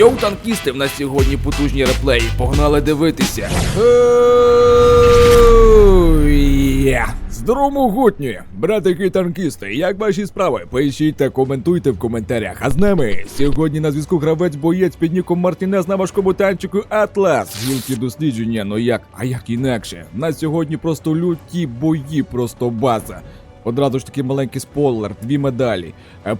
Йоу, танкісти, в нас сьогодні потужні реплеї. Погнали дивитися. Здорово могутнє! Братики танкісти, як ваші справи? Пишіть та коментуйте в коментарях. А з нами сьогодні на зв'язку гравець боєць під ніком Мартінес на важкому танчику Атлас. Гілки дослідження, ну як, а як інакше? На сьогодні просто люті бої, просто база. Одразу ж таки маленький спойлер, дві медалі.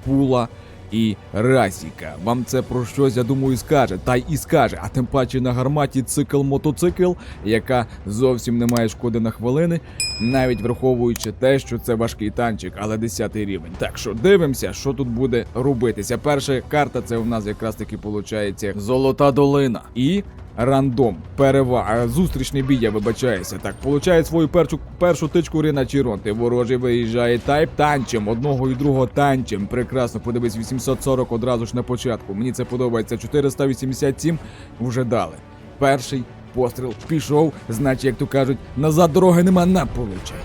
Пула і Расіка. Вам це про щось, я думаю, скаже. Та й і скаже. А тим паче на гарматі цикл мотоцикл, яка зовсім не має шкоди на хвилини, навіть враховуючи те, що це важкий танчик, але 10 рівень. Так що дивимося, що тут буде робитися. Перша карта це у нас якраз таки виходить Золота долина. І Рандом, перевага, зустрічний бій, я вибачаюся. Так, получає свою першу першу тичку Рина Чіронти. Ворожий виїжджає тайп танчем, одного і другого танчем. Прекрасно, подивись, 840 одразу ж на початку. Мені це подобається. 487 вже дали. Перший постріл пішов, значить, як то кажуть, назад дороги нема на получай.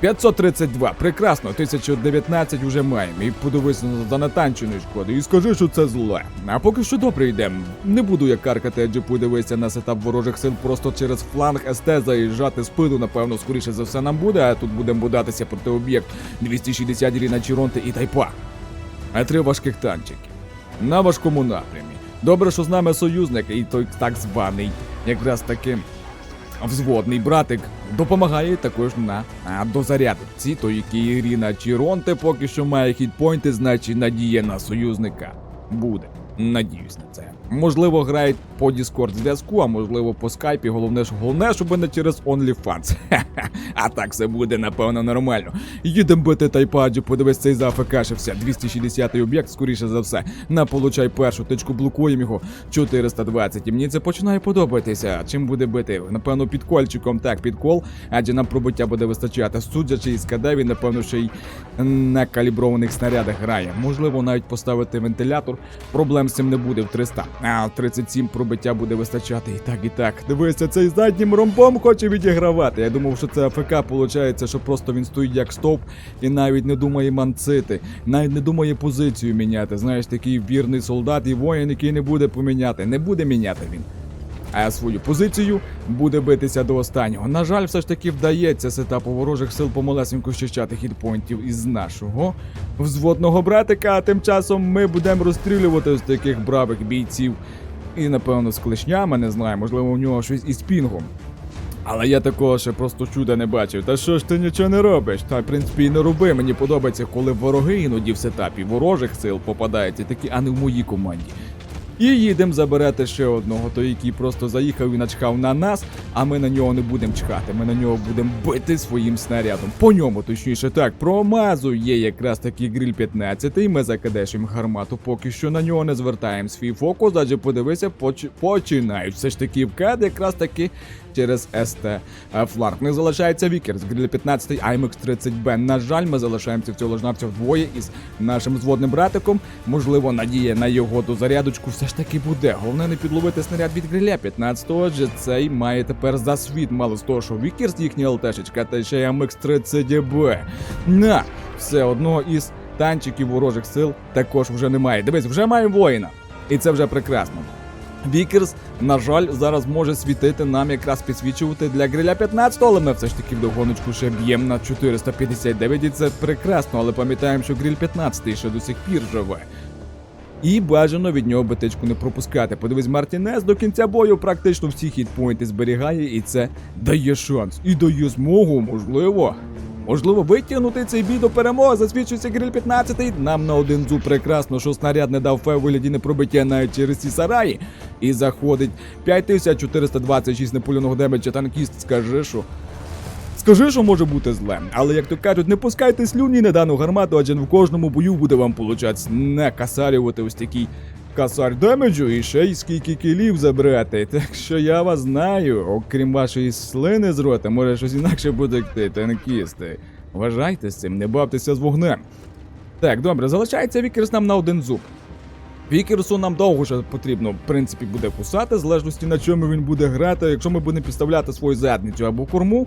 532, прекрасно, 1019 вже маємо. І подивись за натанченої шкоди. І скажи, що це зле. А поки що добре йдемо. Не буду я каркати, адже подивися на сетап ворожих сил просто через фланг СТ заїжджати спину, напевно, скоріше за все нам буде, а тут будемо бодатися проти об'єкт 260 Ріна Чіронти і Тайпа. А три важких танчики. На важкому напрямі. Добре, що з нами союзник, і той так званий, якраз таки взводний братик допомагає також на дозарядці, то які Іріна Чіронте поки що має хітпойнти, значить надія на союзника буде. Надіюсь на це. Можливо, грають по Discord зв'язку, а можливо по скайпі. Головне ж головне, щоб не через OnlyFans. А так все буде, напевно, нормально. Їдем бити тайпаджі, подивись цей зафекашився. 260-й об'єкт, скоріше за все. На получай першу тичку блокуємо його 420. І мені це починає подобатися. Чим буде бити? Напевно, підкольчиком. Так, підкол, адже нам пробиття буде вистачати. Судячи із КД, він, напевно, ще й на каліброваних снарядах грає. Можливо, навіть поставити вентилятор. Проблем з цим не буде в 300. А 37 пробиття буде вистачати. І так, і так. Дивися, цей заднім ромбом хоче відігравати. Я думав, що це АФК виходить, що просто він стоїть як стовп і навіть не думає манцити, навіть не думає позицію міняти. Знаєш, такий вірний солдат і воїн, який не буде поміняти. Не буде міняти він. А свою позицію буде битися до останнього. На жаль, все ж таки вдається сетапу ворожих сил помалесенько щищати хітпойнтів із нашого взводного братика. А тим часом ми будемо розстрілювати ось таких бравих бійців. І напевно з клешнями, не знаю, можливо, у нього щось із пінгом. Але я такого ще просто чуда не бачив. Та що ж ти нічого не робиш? Та в принципі і не роби. Мені подобається, коли вороги іноді в сетапі ворожих сил попадаються такі, а не в моїй команді. І їдемо забирати ще одного, той, який просто заїхав і начхав на нас, а ми на нього не будемо чхати. Ми на нього будемо бити своїм снарядом. По ньому, точніше так, промазу є якраз таки гриль 15, і ми закадешимо гармату. Поки що на нього не звертаємо свій фокус, адже подивися, поч... починають все ж таки вкад, якраз таки через СТ фланг. Не залишається Вікер з гриль 15 IMX 30B. На жаль, ми залишаємося в цього лежнавця вдвоє із нашим зводним братиком. Можливо, надія на його дозарядочку все ж таки буде. Головне не підловити снаряд від гриля 15-го, адже цей має тепер засвіт. Мало з того, що Вікерс їхня ЛТшечка, та ще й MX 30B. На все одного із танчиків ворожих сил також вже немає. Дивись, вже маємо воїна. І це вже прекрасно. Вікерс, на жаль, зараз може світити нам якраз підсвічувати для гриля 15, але ми все ж таки вдогоночку ще б'ємо на 459, і це прекрасно, але пам'ятаємо, що гриль 15 ще до сих пір живе. І бажано від нього битичку не пропускати. Подивись, Мартінес до кінця бою практично всі хітпойнти зберігає, і це дає шанс. І дає змогу, можливо. Можливо, витягнути цей бій до перемоги, засвідчується гриль 15 Нам на один зуб прекрасно, що снаряд не дав фе у вигляді непробиття навіть через ці сараї. І заходить 5426 непольоного демеджа танкіст. Скажи, що Скажи, що може бути зле, але як то кажуть, не пускайте слюні на дану гармату, адже в кожному бою буде вам получатися не касарювати ось такий касар демеджу і ще й скільки кілів забрати. Так що я вас знаю, окрім вашої слини з рота, може щось інакше йти, танкісти. Вважайте з цим, не бавтеся з вогнем. Так, добре, залишається Вікерс нам на один зуб. Вікерсу нам довго ще потрібно, в принципі, буде кусати, в залежності на чому він буде грати. Якщо ми будемо підставляти свою задницю або корму,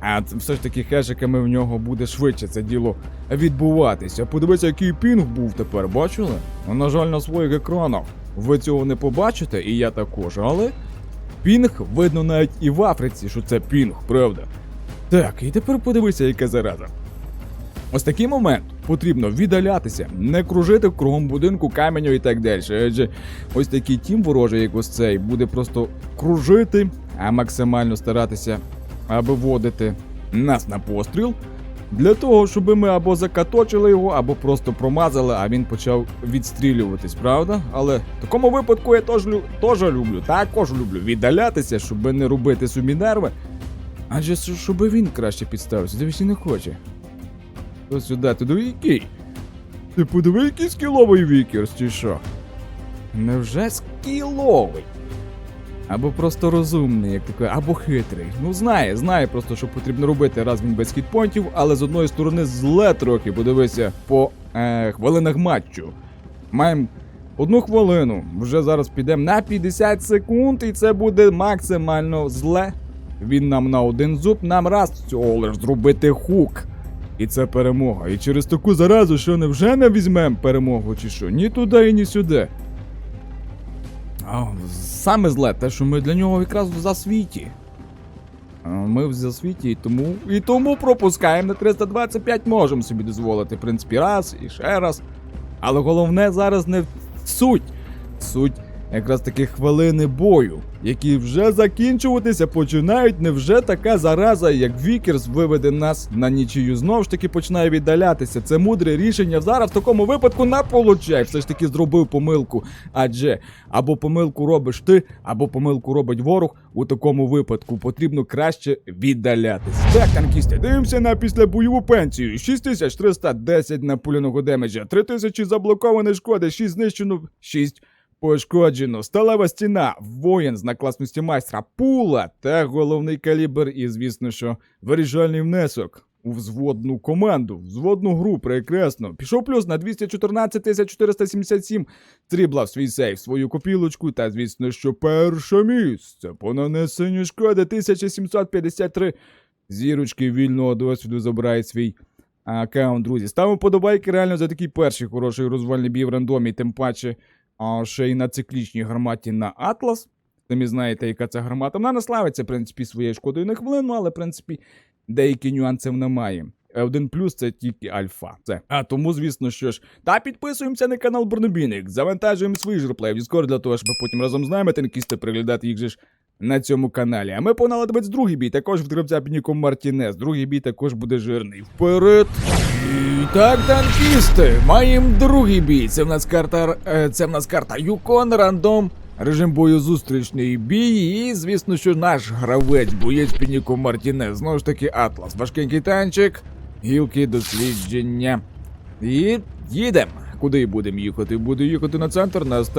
а все ж таки хешиками в нього буде швидше це діло відбуватися. Подивіться, який пінг був тепер, бачили? Ну, на жаль, на своїх екранах. ви цього не побачите, і я також, але пінг видно навіть і в Африці, що це пінг, правда? Так, і тепер подивися, яка зараза. Ось такий момент потрібно віддалятися, не кружити кругом будинку, каменю і так далі. Адже ось такий тім ворожий, як ось цей, буде просто кружити, а максимально старатися аби вводити нас на постріл. Для того, щоб ми або закаточили його, або просто промазали, а він почав відстрілюватись, правда? Але в такому випадку я теж, теж люблю, також люблю віддалятися, щоб не робити собі нерви. Адже щоб він краще підставився, дивись, не хоче. Ось сюди, ти диви який? Ти подиви, який скіловий вікерс, чи що? Невже скіловий? Або просто розумний, як такий, або хитрий. Ну знає, знає просто, що потрібно робити, раз він без хітпонтів, але з одної сторони зле трохи, подивися по е, хвилинах матчу. Маємо одну хвилину. Вже зараз підемо на 50 секунд, і це буде максимально зле. Він нам на один зуб, нам раз цього лиш зробити хук. І це перемога. І через таку заразу, що не вже не візьмемо перемогу, чи що? Ні туди і ні сюди. А, саме зле, те, що ми для нього якраз в засвіті. Ми в засвіті, і тому. І тому пропускаємо на 325 можемо собі дозволити, в принципі, раз і ще раз. Але головне зараз не суть. Суть якраз таки хвилини бою, які вже закінчуватися починають. Невже така зараза, як Вікерс виведе нас на нічию? Знову ж таки починає віддалятися. Це мудре рішення. Зараз в такому випадку не получай. Все ж таки зробив помилку. Адже або помилку робиш ти, або помилку робить ворог. У такому випадку потрібно краще віддалятися. Так, танкісти, дивимося на післябойову пенсію. 6310 напуляного демеджа, 3000 заблокованої шкоди, 6 знищено, 6 Пошкоджено, сталева стіна, воїн з накласності майстра, пула та головний калібр, і звісно, що вирішальний внесок у взводну команду, взводну гру, прекрасно. Пішов плюс на 214 477, стрібла свій сейф, свою копілочку, та звісно, що перше місце по нанесенню шкоди 1753. Зірочки вільного досвіду забирає свій аккаунт, друзі. Ставимо подобайки реально за такий перший хороший розвальний бій в рандомі, тим паче а ще й на циклічній гарматі на Атлас. Самі знаєте, яка це гармата. Вона не славиться, в принципі, своєю шкодою на хвилину, але, в принципі, деякі нюанси вона має. Один плюс це тільки альфа. Це. А тому, звісно, що ж. Та підписуємося на канал Бронебійник, завантажуємо свій журплей в Discord для того, щоб потім разом з нами тенкісти приглядати їх же ж на цьому каналі. А ми погнали дивитися другий бій, також в гравця під ніком Мартінес. Другий бій також буде жирний. Вперед! І так, танкісти, маємо другий бій. Це в нас карта е, це в нас карта Юкон, рандом, режим бою зустрічний бій. І, звісно, що наш гравець, боєць під ніком Мартінес. Знову ж таки, Атлас. Важкенький танчик, гілки дослідження. І їдемо. Куди будемо їхати? Буду їхати на центр, на СТ.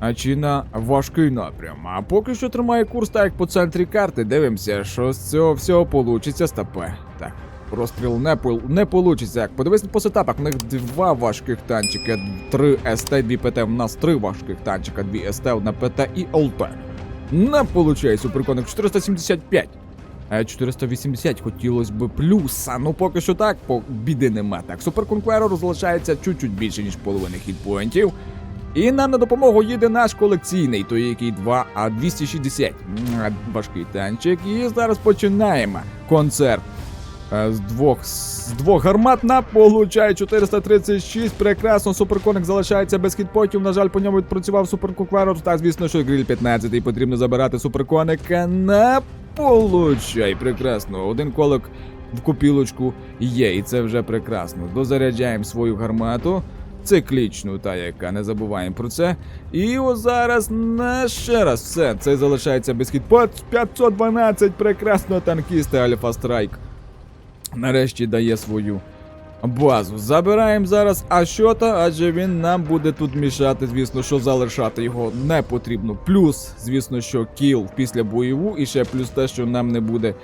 А чи на важкий напрям? А поки що тримає курс так по центрі карти. Дивимося, що з цього всього получиться стопе. Так, розстріл не, пол- не получиться. Як подивись по сетапах, в них два важких танчика, три СТ, дві ПТ. В нас три важких танчика, дві СТ, одна ПТ і ЛТ. Не получає суперконик 475. 480 хотілося б плюса. Ну поки що так, по біди нема. Так, суперконкверор залишається чуть-чуть більше, ніж половини хітпоінтів. І нам на допомогу їде наш колекційний, той який 2, а 260. Важкий танчик. І зараз починаємо концерт. Е, З двох, з двох гармат на получає 436. Прекрасно, суперконик залишається без хітпотів. На жаль, по ньому відпрацював суперконкверор. Та звісно, що гриль 15 і потрібно забирати суперконика. На получай. Прекрасно. Один колик в копілочку є, і це вже прекрасно. Дозаряджаємо свою гармату. Циклічну, та яка не забуваємо про це. І ось зараз на ще раз все. Це залишається без хітпот. 512 прекрасно танкісти Альфа Страйк. Нарешті дає свою базу. Забираємо зараз Ашота, адже він нам буде тут мішати. Звісно, що залишати його не потрібно. Плюс, звісно, що кіл після бойову, і ще плюс те, що нам не буде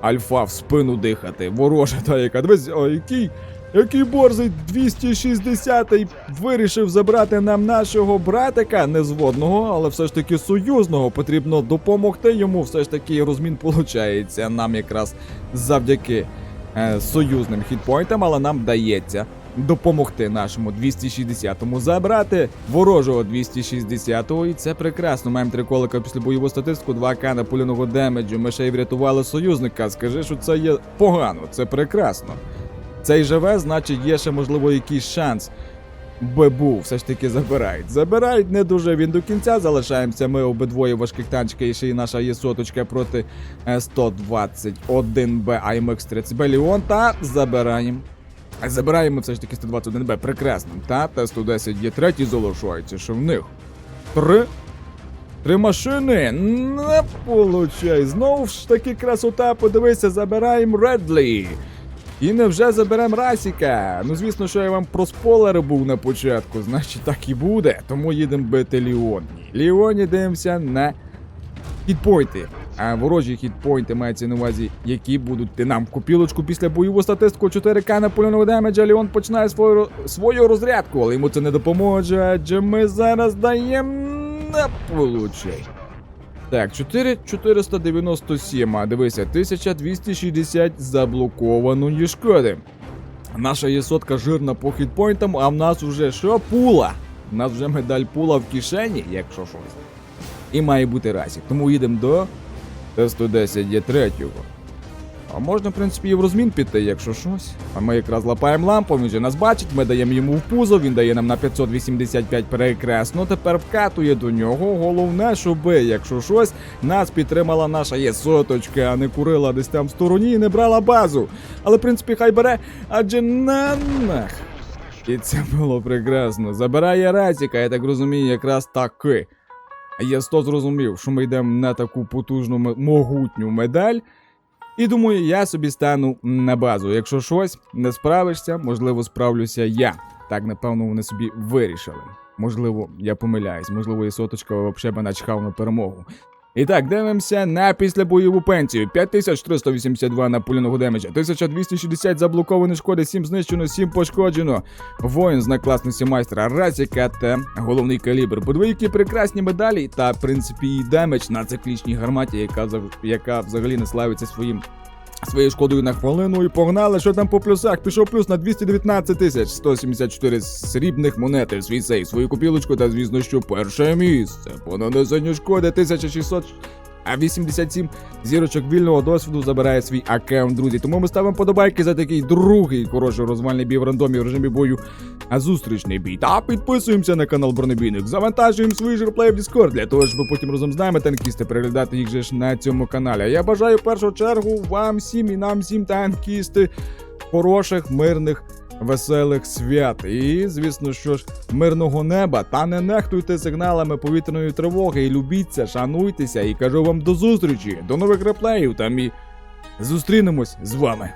альфа в спину дихати. Ворожа та яка. Дивись, о, який. Який борзий 260-й вирішив забрати нам нашого братика, незводного, але все ж таки союзного. Потрібно допомогти йому. Все ж таки розмін получається нам якраз завдяки е, союзним хітпойнтам, але нам вдається допомогти нашому 260-му забрати ворожого 260-го, і це прекрасно. Маємо три колика після бойову статистику, 2К напуляного демеджу. Ми ще й врятували союзника. Скажи, що це є погано, це прекрасно. Цей живе, значить, є ще, можливо, якийсь шанс. Би був, все ж таки забирають. Забирають не дуже він до кінця. Залишаємося ми обидвоє важких танчика і ще й наша є соточка проти е, 121 Б АМХ 30 Б та забираємо. Забираємо все ж таки 121 Б. Прекрасно. Та Т-110 є третій залишається, що в них. Три. Три машини. Не получай. Знову ж таки красота, подивися, забираємо Редлі. І невже заберемо Расіка? Ну, звісно, що я вам про спойлери був на початку, значить так і буде. Тому їдемо бити Ліоні. Ліоні дивимося на хітпойнти. А ворожі хітпойнти мається на увазі, які будуть йти нам в копілочку після бойову статистику 4К на польового демеджа. Ліон починає свою, свою розрядку, але йому це не допоможе, адже ми зараз даємо не получай. Так, 4 497, а дивися, 1260 заблокованої шкоди. Наша є сотка жирна по хітпойнтам, а в нас уже що? Пула. У нас вже медаль пула в кишені, якщо щось. І має бути разів. Тому їдемо до Т-110 є третього. А можна, в принципі, і в розмін піти, якщо щось. А ми якраз лапаємо лампу, він же нас бачить, ми даємо йому в пузо, він дає нам на 585 перекресно. Тепер вкатує до нього. Головне, щоби, якщо щось, нас підтримала наша є соточка, а не курила десь там в стороні і не брала базу. Але, в принципі, хай бере, адже на нах. І це було прекрасно. Забирає Разіка, я так розумію, якраз таки. Я 100 зрозумів, що ми йдемо на таку потужну могутню медаль. І думаю, я собі стану на базу. Якщо щось не справишся, можливо, справлюся я. Так, напевно, вони собі вирішили. Можливо, я помиляюсь, можливо, і соточка взагалі би начхав на перемогу. І так, дивимося на післябойову пенсію. 5382 напуляного демеджа, 1260 заблоковані шкоди, 7 знищено, 7 пошкоджено. Воїн з накласності майстра Разіка та головний калібр. Подвоїки прекрасні медалі та, в принципі, і демедж на циклічній гарматі, яка, яка взагалі не славиться своїм своєю шкодою на хвилину і погнали, що там по плюсах. Пішов плюс на 219 тисяч 174 срібних монети свій сейф, свою купілочку та, звісно, що перше місце. По нанесенню шкоди 1600. А 87 зірочок вільного досвіду забирає свій аккаунт, друзі. Тому ми ставимо подобайки за такий другий хороший розвальний бій в рандомі в режимі бою. А зустрічний бій. Та підписуємося на канал Бронебійник. Завантажуємо свій жерплей в Discord для того, щоб потім разом з нами танкісти переглядати їх же ж на цьому каналі. А я бажаю в першу чергу вам всім і нам всім танкісти хороших, мирних. Веселих свят і, звісно, що ж, мирного неба. Та не нехтуйте сигналами повітряної тривоги і любіться, шануйтеся і кажу вам до зустрічі, до нових реплеїв там і зустрінемось з вами.